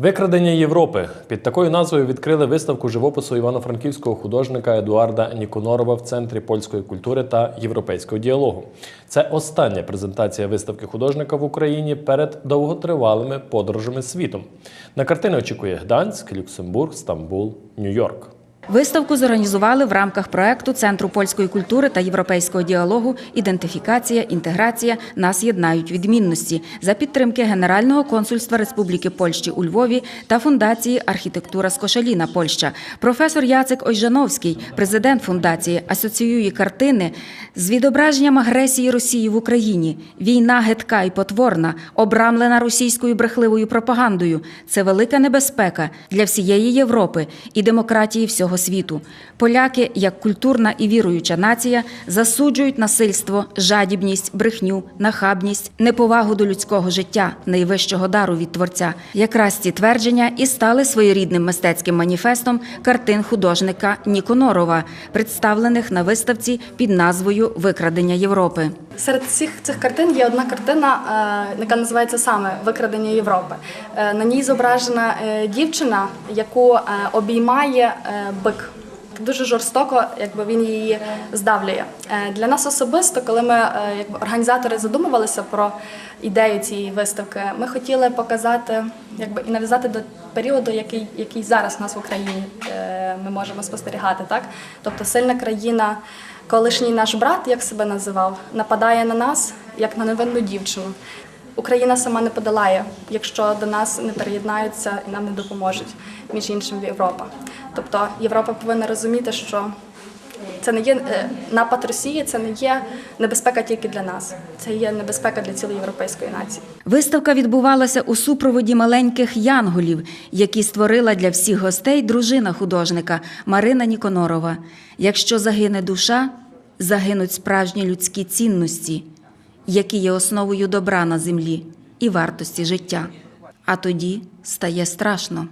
Викрадення Європи під такою назвою відкрили виставку живопису івано-франківського художника Едуарда Ніконорова в центрі польської культури та європейського діалогу. Це остання презентація виставки художника в Україні перед довготривалими подорожами світом. На картини очікує Гданськ, Люксембург, Стамбул, Нью-Йорк. Виставку зорганізували в рамках проекту Центру польської культури та європейського діалогу Ідентифікація, інтеграція нас єднають відмінності за підтримки Генерального консульства Республіки Польщі у Львові та фундації Архітектура Скошаліна Польща. Професор Яцек Ойжановський, президент фундації, асоціює картини з відображенням агресії Росії в Україні. Війна гидка і потворна, обрамлена російською брехливою пропагандою. Це велика небезпека для всієї Європи і демократії всього світу. Поляки, як культурна і віруюча нація, засуджують насильство, жадібність, брехню, нахабність, неповагу до людського життя, найвищого дару від творця. Якраз ці твердження і стали своєрідним мистецьким маніфестом картин художника Ніконорова, представлених на виставці під назвою Викрадення Європи. Серед всіх цих картин є одна картина, е, яка називається саме Викрадення Європи. Е, На ній зображена е, дівчина, яку обіймає бик. Дуже жорстоко, якби він її здавлює. Е, Для нас особисто, коли ми, е, якби організатори задумувалися про ідею цієї виставки, ми хотіли показати, якби і нав'язати до періоду, який, який зараз у нас в Україні е, ми можемо спостерігати. Так? Тобто сильна країна, колишній наш брат, як себе називав, нападає на нас як на невинну дівчину. Україна сама не подолає, якщо до нас не приєднаються і нам не допоможуть, між іншим Європа. Тобто Європа повинна розуміти, що це не є е, напад Росії, це не є небезпека тільки для нас, це є небезпека для цілої європейської нації. Виставка відбувалася у супроводі маленьких янголів, які створила для всіх гостей дружина художника Марина Ніконорова. Якщо загине душа, загинуть справжні людські цінності, які є основою добра на землі і вартості життя. А тоді стає страшно.